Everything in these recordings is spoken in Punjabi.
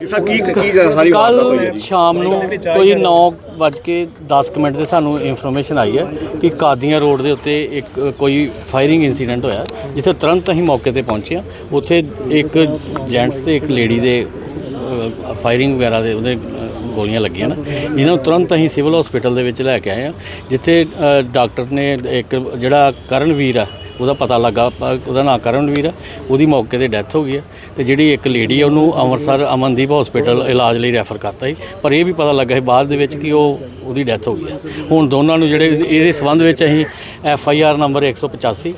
ਸਰ ਕੀ ਕੀ ਸਾਰੀ ਵਾਰਦਾਤ ਹੋਈ ਹੈ ਕੱਲ ਜੀ? ਸ਼ਾਮ ਨੂੰ ਕੋਈ 9:10 ਮਿੰਟ ਤੇ ਸਾਨੂੰ ਇਨਫੋਰਮੇਸ਼ਨ ਆਈ ਹੈ ਕਿ ਕਾਦੀਆਂ ਰੋਡ ਦੇ ਉੱਤੇ ਇੱਕ ਕੋਈ ਫਾਇਰਿੰਗ ਇਨਸੀਡੈਂਟ ਹੋਇਆ ਜਿੱਥੇ ਤੁਰੰਤ ਅਸੀਂ ਮੌਕੇ ਤੇ ਪਹੁੰਚੇ ਹਾਂ। ਉੱਥੇ ਇੱਕ ਜੈਂਟਸ ਤੇ ਇੱਕ ਲੇਡੀ ਦੇ ਫਾਇਰਿੰਗ ਵਗੈਰਾ ਦੇ ਉਹਦੇ ਅ, ਗੋਲੀਆਂ ਲੱਗੀਆਂ ਨਾ। ਇਹਨਾਂ ਨੂੰ ਤੁਰੰਤ ਅਸੀਂ ਸਿਵਲ ਹਸਪੀਟਲ ਦੇ ਵਿੱਚ ਲੈ ਕੇ ਆਏ ਹਾਂ ਜਿੱਥੇ ਅ, ਡਾਕਟਰ ਨੇ ਇੱਕ ਜਿਹੜਾ ਕਰਨਵੀਰ ਆ ਉਹਦਾ ਪਤਾ ਲੱਗਾ, ਉਹਦਾ ਨਾਮ ਕਰਨਵੀਰ ਆ, ਉਹਦੀ ਮੌਕੇ ਤੇ ਡੈਥ ਹੋ ਗਈ ਹੈ ਤੇ ਜਿਹੜੀ ਇੱਕ ਲੇਡੀ ਆ, ਉਹਨੂੰ ਅੰਮ੍ਰਿਤਸਰ ਅਮਨਦੀਪ ਹਸਪੀਟਲ ਇਲਾਜ ਲਈ ਰੈਫਰ ਕਰਤਾ ਸੀ। ਪਰ ਇਹ ਵੀ ਪਤਾ ਲੱਗਾ ਸੀ ਬਾਅਦ ਦੇ ਵਿੱਚ ਕਿ ਉਹ, ਉਹਦੀ ਡੈਥ ਹੋ ਗਈ ਹੈ ਹੁਣ ਦੋਨਾਂ ਨੂੰ ਜਿਹੜੇ ਇਹਦੇ ਸਬੰਧ ਵਿੱਚ ਅਸੀਂ ਐਫ ਆਈ ਆਰ ਨੰਬਰ 185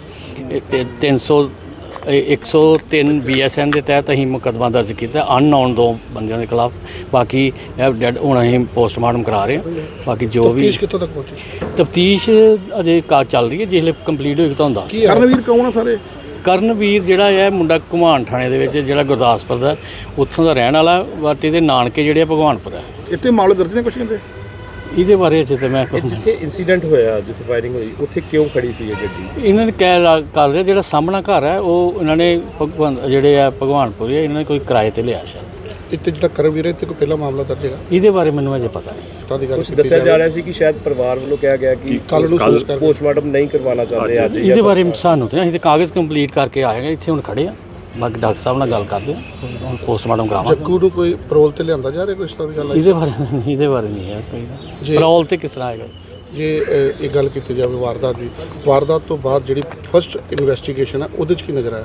ਇਹ ਤੇ 300 ਇਹ 103 ਬੀਐਸਐਨ ਦੇ ਤਹਿਤ ਅਸੀਂ ਮੁਕੱਦਮਾ ਦਰਜ ਕੀਤਾ ਅਨਨੋਨ ਦੋ ਬੰਦਿਆਂ ਦੇ ਖਿਲਾਫ। ਬਾਕੀ ਇਹ ਡੈਡ ਹੁਣ ਅਸੀਂ ਪੋਸਟਮਾਰਟਮ ਕਰਾ ਰਹੇ ਹਾਂ। ਬਾਕੀ ਜੋ ਵੀ ਤੀਸ਼ ਕਿੱਥੋਂ ਤੱਕ ਪਹੁੰਚੀ? ਤਫਤੀਸ਼ ਅਜੇ ਕਾ ਚੱਲ ਰਹੀ ਹੈ ਜਿਸਲੇ ਕੰਪਲੀਟ ਹੋਏਗੀ ਤੁਹਾਨੂੰ ਦੱਸ ਕਰਨਵੀਰ ਕੌਣ ਆ ਸਾਰੇ? ਕਰਨਵੀਰ ਜਿਹੜਾ ਹੈ ਮੁੰਡਾ ਘੁਮਾਣ ਥਾਣੇ ਦੇ ਵਿੱਚ ਜਿਹੜਾ ਗੁਰਦਾਸਪੁਰ ਦਾ ਉੱਥੋਂ ਦਾ ਰਹਿਣ ਵਾਲਾ ਬਟ ਇਹਦੇ ਨਾਨਕੇ ਜਿਹੜੇ ਆ ਭਗਵਾਨਪੁਰ ਆ। ਇੱਥੇ ਮਾਮਲੇ ਦਰਜ ਨੇ ਕੁਛ ਕਹਿੰਦੇ? ਇਹਦੇ ਬਾਰੇ ਅਜੇ ਤੇ ਮੈਂ ਕੁਛ ਨਹੀਂ- ਜਿੱਥੇ ਇਨਸੀਡੈਂਟ ਹੋਇਆ ਜਿੱਥੇ ਫਾਇਰਿੰਗ ਹੋਈ ਉੱਥੇ ਕਿਉਂ ਖੜੀ ਸੀ ਇਹ ਗੱਡੀ? ਇਹਨਾਂ ਨੇ ਕਹਿ ਰਾ- ਕਰ ਰਿਹਾ ਜਿਹੜਾ ਸਾਹਮਣਾ ਘਰ ਹੈ ਉਹ ਇਹਨਾਂ ਨੇ ਭਗਵਾਨ ਜਿਹੜੇ ਆ ਭਗਵਾਨਪੁਰ ਆ ਇਹਨਾਂ ਨੇ ਕੋਈ ਕਿਰਾਏ ਤੇ ਲਿਆ ਸ਼ਾਇਦ। ਇੱਥੇ ਜਿਹੜਾ ਕਰਨਵੀਰ ਹੈ ਇੱਥੇ ਕੋਈ ਪਹਿਲਾ ਮਾਮਲਾ ਦਰਜ ਹੈਗਾ? ਇਹਦੇ ਬਾਰੇ ਮੈਨੂੰ ਅਜੇ ਪਤਾ ਨਹੀਂ। ਤਾਂ ਦੀ ਗੱਲ ਕੁਝ ਦੱਸਿਆ ਜਾ ਰਿਹਾ ਸੀ ਕਿ ਸ਼ਾਇਦ ਪਰਿਵਾਰ ਵੱਲੋਂ ਕਿਹਾ ਗਿਆ ਕਿ ਕੱਲ ਨੂੰ ਸੰਸਕਾਰ ਪੋਸਟਮਾਰਟਮ ਨਹੀਂ ਕਰਵਾਉਣਾ ਚਾਹੁੰਦੇ ਅੱਜ ਇਹਦੇ ਬਾਰੇ ਸਾਨੂੰ ਤੇ ਅਸੀਂ ਤੇ ਕਾਗਜ਼ ਕੰਪਲੀਟ ਕਰਕੇ ਆਏ ਹਾਂ ਇੱਥੇ ਹੁਣ ਖੜੇ ਆ। ਬਾਕੀ ਡਾਕਟਰ ਸਾਹਿਬ ਨਾਲ ਗੱਲ ਕਰਦੇ ਹਾਂ ਪੋਸਟਮਾਰਟਮ ਕਰਾਵਾਂਗੇ ਜੱਗੂ ਨੂੰ ਕੋਈ ਪਰੋਲ ਤੇ ਲਿਆਂਦਾ ਜਾ ਰਿਹਾ ਕੋਈ ਇਸ ਤਰ੍ਹਾਂ ਦੀ ਗੱਲ ਹੈ ਇਹਦੇ ਬਾਰੇ ਨਹੀਂ ਇਹਦੇ ਬਾਰੇ ਨਹੀਂ ਯਾਰ ਕੋਈ। ਜੀ। ਪਰੌਲ ਤੇ ਕਿਸ ਤਰ੍ਹਾਂ ਆਏਗਾ ਜੇ ਅ, ਇਹ ਗੱਲ ਕੀਤੀ ਜਾਵੇ ਵਾਰਦਾਤ ਦੀ ਵਾਰਦਾਤ ਤੋਂ ਬਾਅਦ ਜਿਹੜੀ ਫਰਸਟ ਇਨਵੈਸਟੀਗੇਸ਼ਨ ਹੈ ਉਹਦੇ 'ਚ ਕੀ ਨਜ਼ਰ ਆਇਆ?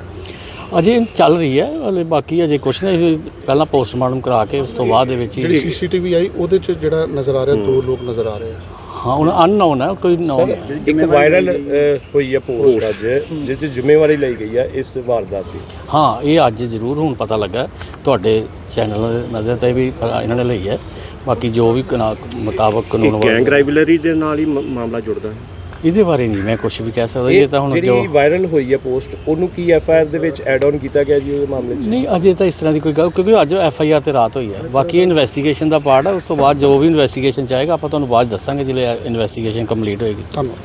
ਅਜੇ ਚੱਲ ਰਹੀ ਹੈ ਹਲੇ ਬਾਕੀ ਅਜੇ ਕੁਛ ਨਹੀਂ ਇਹ ਪਹਿਲਾਂ ਪੋਸਟਮਾਰਟਮ ਕਰਾ ਕੇ ਉਸ ਤੋਂ ਬਾਅਦ ਦੇ ਵਿੱਚ ਜਿਹੜੀ ਹੀ ਸੀਸੀਟੀਵੀ ਆਈ ਉਹਦੇ 'ਚ ਜਿਹੜਾ ਨਜ਼ਰ ਆ ਰਿਹਾ ਦੋ ਲੋਕ ਨਜ਼ਰ ਆ ਰਹੇ ਆ। ਹਾਂ ਹੁਣ ਅਨਨੋਨ ਹੈ ਕੋਈ ਨੋਨ ਇੱਕ ਵਾਇਰਲ ਹੋਈ ਹੈ ਪੋਸਟ ਅੱਜ ਜਿਸ ਦੀ ਜ਼ਿੰਮੇਵਾਰੀ ਲਈ ਗਈ ਹੈ ਇਸ ਵਾਰਦਾਤ ਦੀ। ਹਾਂ ਇਹ ਅੱਜ ਜ਼ਰੂਰ ਹੁਣ ਪਤਾ ਲੱਗਾ। ਤੁਹਾਡੇ ਚੈਨਲ ਦੇ ਨਜ਼ਰ ਤੇ ਵੀ ਇਹਨਾਂ ਨੇ ਲਈ ਹੈ। ਬਾਕੀ ਜੋ ਵੀ ਮੁਤਾਬਕ ਕਾਨੂੰਨ ਗੈਂਗ ਵੱਲ ਰਾਈਵਲਰੀ ਦੇ ਨਾਲ ਹੀ ਮਾਮਲਾ ਜੁੜਦਾ ਹੈ। ਇਹਦੇ ਬਾਰੇ ਨਹੀਂ ਮੈਂ ਕੁਝ ਵੀ ਕਹਿ ਸਕਦਾ ਇਹ ਤਾਂ ਹੁਣ ਜੋ ਜਿਹੜੀ ਵਾਇਰਲ ਹੋਈ ਹੈ ਪੋਸਟ ਉਹਨੂੰ ਕੀ ਐਫ ਆਈ ਆਰ ਦੇ ਵਿੱਚ ਐਡ ਆਨ ਕੀਤਾ ਗਿਆ ਜੀ ਉਹਦੇ ਮਾਮਲੇ 'ਚ? ਨਹੀਂ ਅਜੇ ਤਾਂ ਇਸ ਤਰ੍ਹਾਂ ਦੀ ਕੋਈ ਗੱਲ ਕਿਉਂਕਿ ਅੱਜ ਐਫ ਆਈ ਆਰ ਤੇ ਰਾਤ ਹੋਈ ਹੈ ਬਾਕੀ ਇਹ ਇਨਵੈਸਟੀਗੇਸ਼ਨ ਦਾ ਪਾਰਟ ਹੈ ਉਸ ਤੋਂ ਬਾਅਦ ਜੋ ਵੀ ਇਨਵੈਸਟੀਗੇਸ਼ਨ ਚਾਹੇਗਾ ਆਪਾਂ ਤੁਹਾਨੂੰ ਬਾਅਦ 'ਚ ਦੱਸਾਂਗੇ ਜਦੋਂ ਇਨਵੈਸਟੀਗੇਸ਼ਨ ਕੰਪਲੀਟ ਹੋਏਗੀ। ਧੰਨਵਾਦ।